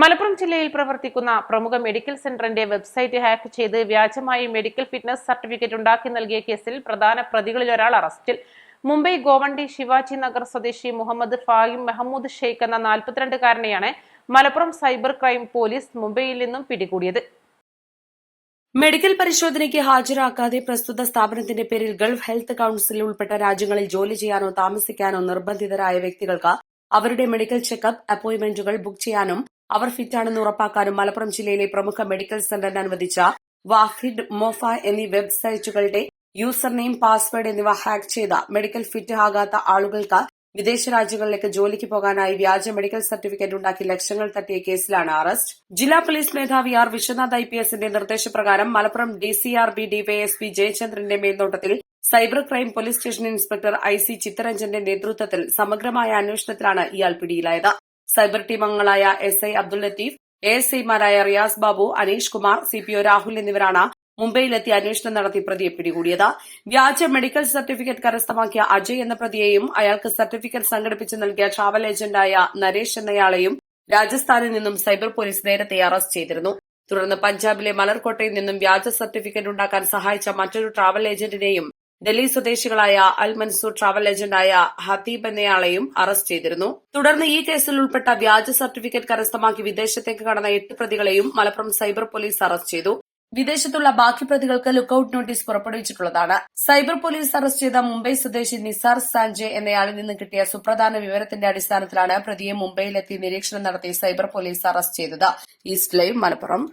മലപ്പുറം ജില്ലയിൽ പ്രവർത്തിക്കുന്ന പ്രമുഖ മെഡിക്കൽ സെന്ററിന്റെ വെബ്സൈറ്റ് ഹാക്ക് ചെയ്ത് വ്യാജമായി മെഡിക്കൽ ഫിറ്റ്നസ് സർട്ടിഫിക്കറ്റ് ഉണ്ടാക്കി നൽകിയ കേസിൽ പ്രധാന പ്രതികളിൽ ഒരാൾ അറസ്റ്റിൽ. മുംബൈ ഗോവണ്ടി ശിവാജി നഗർ സ്വദേശി മുഹമ്മദ് ഫാഹിം മെഹമ്മൂദ് ഷെയ്ഖ് എന്ന നാൽപ്പത്തിരണ്ടുകാരനെയാണ് മലപ്പുറം സൈബർ ക്രൈം പോലീസ് മുംബൈയിൽ നിന്നും പിടികൂടിയത്. മെഡിക്കൽ പരിശോധനയ്ക്ക് ഹാജരാക്കാതെ പ്രസ്തുത സ്ഥാപനത്തിന്റെ പേരിൽ ഗൾഫ് ഹെൽത്ത് കൌൺസിലിൽ ഉൾപ്പെട്ട രാജ്യങ്ങളിൽ ജോലി ചെയ്യാനോ താമസിക്കാനോ നിർബന്ധിതരായ വ്യക്തികൾക്ക് അവരുടെ മെഡിക്കൽ ചെക്കപ്പ് അപ്പോയിന്റ്മെന്റുകൾ ബുക്ക് ചെയ്യാനും അവർ ഫിറ്റാണെന്ന് ഉറപ്പാക്കാനും മലപ്പുറം ജില്ലയിലെ പ്രമുഖ മെഡിക്കൽ സെന്ററിന് അനുവദിച്ച വാഹിഡ് മോഫ എന്നീ വെബ്സൈറ്റുകളുടെ യൂസർ നെയിം പാസ്വേഡ് എന്നിവ ഹാക്ക് ചെയ്ത മെഡിക്കൽ ഫിറ്റ് ആകാത്ത ആളുകൾക്ക് വിദേശ രാജ്യങ്ങളിലേക്ക് ജോലിക്ക് പോകാനായി വ്യാജ മെഡിക്കൽ സർട്ടിഫിക്കറ്റ് ഉണ്ടാക്കി ലക്ഷങ്ങൾ തട്ടിയ കേസിലാണ് അറസ്റ്റ്. ജില്ലാ പോലീസ് മേധാവി ആർ വിശ്വനാഥ് ഐ പി എസിന്റെ നിർദ്ദേശപ്രകാരം Malappuram D C R B DYSP ജയചന്ദ്രന്റെ മേൽനോട്ടത്തിൽ cyber crime police station inspector I C ചിത്തരഞ്ജന്റെ നേതൃത്വത്തിൽ സമഗ്രമായ അന്വേഷണത്തിലാണ് ഇയാൾ പിടിയിലായത്. സൈബർ ടീം അംഗങ്ങളായ S I Abdul Latheef A S ഐമാരായ Riyas Babu Aneesh Kumar C P O Rahul എന്നിവരാണ് മുംബൈയിലെത്തി അന്വേഷണം നടത്തി പ്രതിയെ പിടികൂടിയത്. വ്യാജ മെഡിക്കൽ സർട്ടിഫിക്കറ്റ് കരസ്ഥമാക്കിയ അജയ് എന്ന പ്രതിയെയും അയാൾക്ക് സർട്ടിഫിക്കറ്റ് സംഘടിപ്പിച്ച് നൽകിയ ട്രാവൽ ഏജന്റായ നരേഷ് എന്നയാളെയും രാജസ്ഥാനിൽ നിന്നും സൈബർ പോലീസ് നേരത്തെ അറസ്റ്റ് ചെയ്തിരുന്നു. തുടർന്ന് പഞ്ചാബിലെ മലർകോട്ടയിൽ നിന്നും വ്യാജ സർട്ടിഫിക്കറ്റ് ഉണ്ടാക്കാൻ സഹായിച്ച മറ്റൊരു ട്രാവൽ ഏജന്റിനെയും ഡൽഹി സ്വദേശികളായ അൽ മൻസൂർ ട്രാവൽ ഏജന്റായ ഹത്തീബ് എന്നയാളെയും അറസ്റ്റ് ചെയ്തിരുന്നു. തുടർന്ന് ഈ കേസിൽ ഉൾപ്പെട്ട വ്യാജ സർട്ടിഫിക്കറ്റ് കരസ്ഥമാക്കി വിദേശത്തേക്ക് കടന്ന എട്ട് പ്രതികളെയും മലപ്പുറം സൈബർ പോലീസ് അറസ്റ്റ് ചെയ്തു. വിദേശത്തുള്ള ബാക്കി പ്രതികൾക്ക് ലുക്കൌട്ട് നോട്ടീസ് പുറപ്പെടുവിച്ചിട്ടുള്ളതാണ്. സൈബർ പോലീസ് അറസ്റ്റ് ചെയ്ത മുംബൈ സ്വദേശി നിസാർ സാഞ്ചെ എന്നയാളിൽ നിന്ന് കിട്ടിയ സുപ്രധാന വിവരത്തിന്റെ അടിസ്ഥാനത്തിലാണ് പ്രതിയെ മുംബൈയിലെത്തി നിരീക്ഷണം നടത്തി സൈബർ പോലീസ് അറസ്റ്റ് ചെയ്തത്. East live Malappuram.